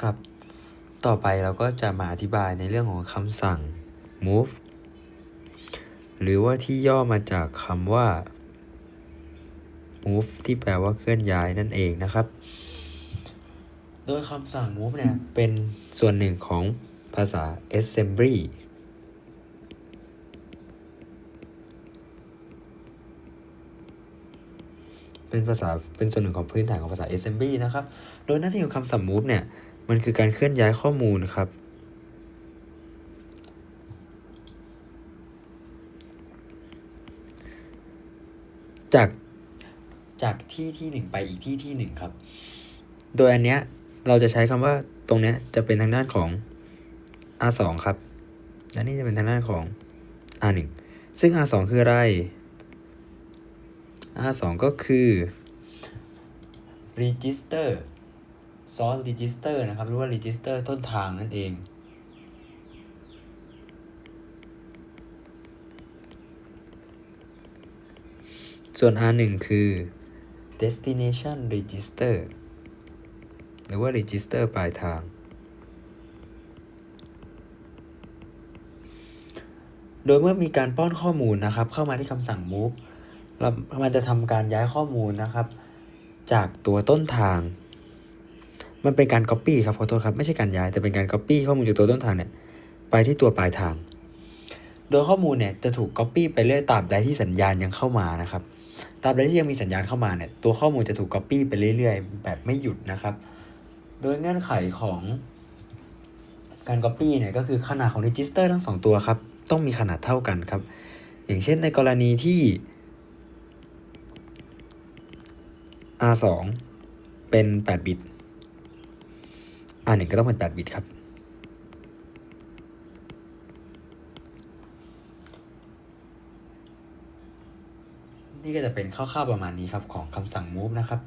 ครับ ต่อไปเราก็จะมาอธิบายในเรื่องของคำสั่ง move หรือว่าที่ย่อมาจากคำว่า move ที่แปลว่าเคลื่อนย้ายนั่นเองนะครับ โดยคำสั่ง move เนี่ย เป็นส่วนหนึ่งของภาษา assembly เป็นภาษาเป็นส่วนหนึ่งของพื้นฐานของภาษา assembly นะครับ โดยหน้าที่ของคำสั่ง move เนี่ย มันคือการเคลื่อนย้ายข้อมูลครับ จากจากที่ที่หนึ่งไปอีกที่ที่หนึ่งครับ โดยอันเนี้ยเราจะใช้คำว่าตรงเนี้ยจะเป็นทางด้านของ R2 ครับ และนี่จะเป็นทางด้านของ R1 ซึ่ง R2 คืออะไร R2 ก็คือ register source register นะครับ หรือว่า register ต้นทางนั่นเอง ส่วน R1 คือ destination register หรือว่า register ปลายทาง โดยเมื่อมีการป้อนข้อมูลนะครับ เข้ามาที่คำสั่ง move มันจะทำการย้ายข้อมูลนะครับ จากตัวต้นทาง มันเป็นการ copy ครับขอโทษครับ ไม่ใช่การย้ายแต่เป็นการ copy ข้อมูลจากตัวต้นทางเนี่ยไปที่ตัวปลายทาง โดยข้อมูลเนี่ยจะถูก copy ไปเรื่อยตราบใดที่สัญญาณยังเข้ามานะครับตราบใดที่ยังมีสัญญาณเข้ามาเนี่ยตัวข้อมูลจะถูก copy ไปเรื่อยๆ แบบไม่หยุดนะครับ โดยเงื่อนไขของการ copy เนี่ยก็คือขนาดของ register ทั้งสองตัวครับต้องมีขนาดเท่ากันครับ อย่างเช่นในกรณีที่ R2 เป็น 8 บิต R1 ก็ต้องเป็น 8 บิตครับ นี่ก็จะเป็นคร่าวๆประมาณนี้ครับของคำสั่ง move นะครับ